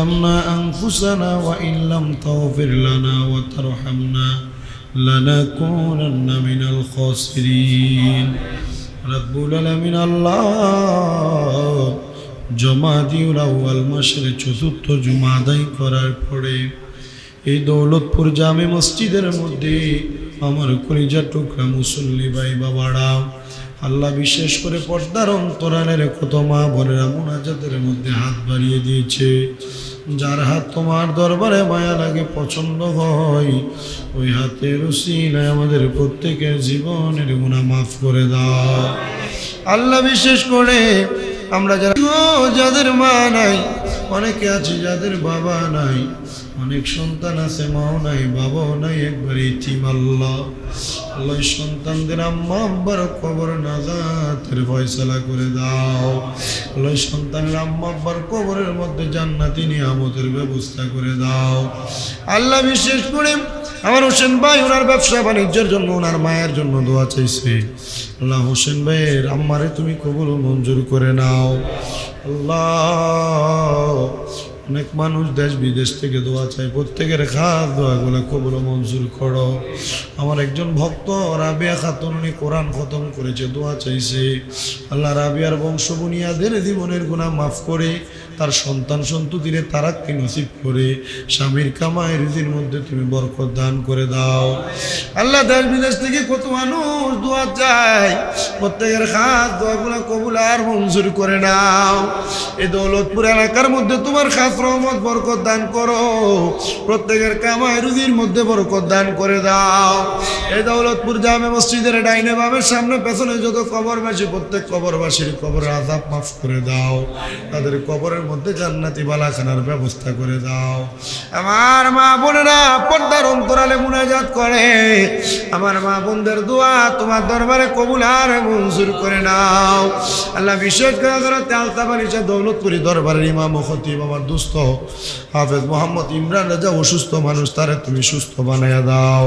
ظلمنا أنفسنا وإن لم تغفر لنا وترحمنا لنكونن من الخاسرين رب العالمين الله জমাদিউল আউয়াল মাসের চতুর্থ জুমা আদায় করার পরে এই দৌলতপুর জামে মসজিদের মধ্যে আমার কলিজা টুকরা মুসল্লি ভাই বাবারা আল্লাহ বিশেষ করে পর্দার অন্তরালের কত মা বোনেরা মোনাজাতের মধ্যে হাত বাড়িয়ে দিয়েছে যার হাত তোমার দরবারে মায়া লাগে পছন্দ হয়, ওই হাতের রসিলায় আমাদের প্রত্যেকের জীবনের গুণা মাফ করে দাও। আল্লাহ বিশেষ করে আমরা যারা যাদের মা নাই অনেকে আছে যাদের বাবা নাই, অনেক সন্তান আছে, মাও নাই, বাবাও নাই, একবার ইতিম আল্লাহ। সন্তানদের আম্মা আব্বার কবর নাজাতের ফয়সালা করে দাও। আল্লাহ সন্তানের আম্মা আব্বার কবরের মধ্যে জান্নাতি নিয়ামতের ব্যবস্থা করে দাও। আল্লাহ বিশেষ করে আমার হোসেন ভাই, ওনার ব্যবসা বাণিজ্যের জন্য, ওনার মায়ের জন্য দোয়া চাইছে। আল্লাহ হোসেন ভাইয়ের আম্মারে তুমি কবুল মঞ্জুর করে নাও। আল্লাহ অনেক মানুষ দেশ বিদেশ থেকে দোয়া চাই প্রত্যেকের খাস দোয়াগুলো কবুল মঞ্জুর করো। আমার একজন ভক্ত রাবিয়া খাতুন, উনি কোরআন খতম করেছে, দোয়া চাইছে। আল্লাহ রাবিয়ার বংশ বুনিয়াদের জীবনের গুণা মাফ করে, তার সন্তান সন্ততিরে তারাক্কি নসিব করে, স্বামীর কামাই রুজির মধ্যে তুমি বরকত দান করে দাও। আল্লাহ দেশ বিদেশ থেকে কত মানুষ দোয়া চায়, প্রত্যেকের খাস দোয়াগুলো কবুল আর মঞ্জুর করে নাও। এই দৌলতপুর এলাকার মধ্যে তোমার খাস রহমত বরকত দান করো। প্রত্যেকের কামাই রুজির মধ্যে বরকত দান করে দাও। এই দৌলতপুর জামে মসজিদের ডাইনে বামের সামনে পেছনে যত কবরবাসী, প্রত্যেক কবরবাসীর কবর আজাব মাফ করে দাও। তাদের কবরের মধ্যে জান্নাতি বালাখানার ব্যবস্থা করে দাও। আমার মা বোনেরা পর্দার অন্তরালে মুনাজাত করে। আমার মা বোনদের দোয়া তোমার দরবারে কবুল আর মঞ্জুর করে নাও। আল্লাহ বিশেষ করে ধরো তেলতাবানিসা দৌলতপুরি দরবারের ইমাম খতিব আমার দুস্থ হাফেজ মোহাম্মদ ইমরান রাজা অসুস্থ মানুষ, তারে তুমি সুস্থ বানাইয়া দাও।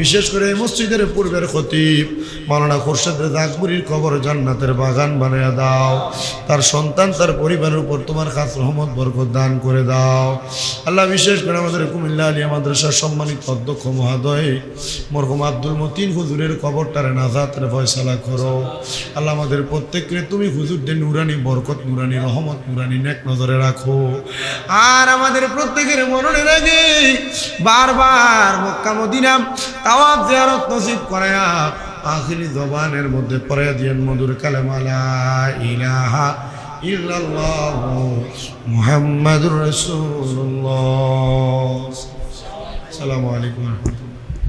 বিশেষ করে এই মসজিদের পূর্বের খতিব, মাওলানা খোরশেদ রেজা কবর জান্নাতের বাগান বানাইয়া দাও। তার সন্তান, তার পরিবারের উপর তোমার খাস রহমত, বরকত দান করে দাও। আল্লাহ বিশেষ করে আমাদের কুমিল্লা আলিয়া মাদ্রাসার সম্মানিত অধ্যক্ষ মহাদয়, মরহুম আব্দুল মতিন হুজুরের কবরটারে নাজাতের ফয়সালা করো। আল্লাহ আমাদের প্রত্যেককে তুমি হুজুরদের নুরানি বরকত, নুরানি রহমত, নুরানি নেক নজরে রাখো। আর আমাদের প্রত্যেকের মরণে আগে বারবার মক্কা মদিনা তাওয়াব জিয়ারত নসিব করায়া আখিরি জবানের মধ্যে পড়ে দিয়েন মধুর কালেমালা ইলাহা ইল্লাল্লাহ মুহাম্মাদুর রাসূলুল্লাহ। আসসালামু আলাইকুম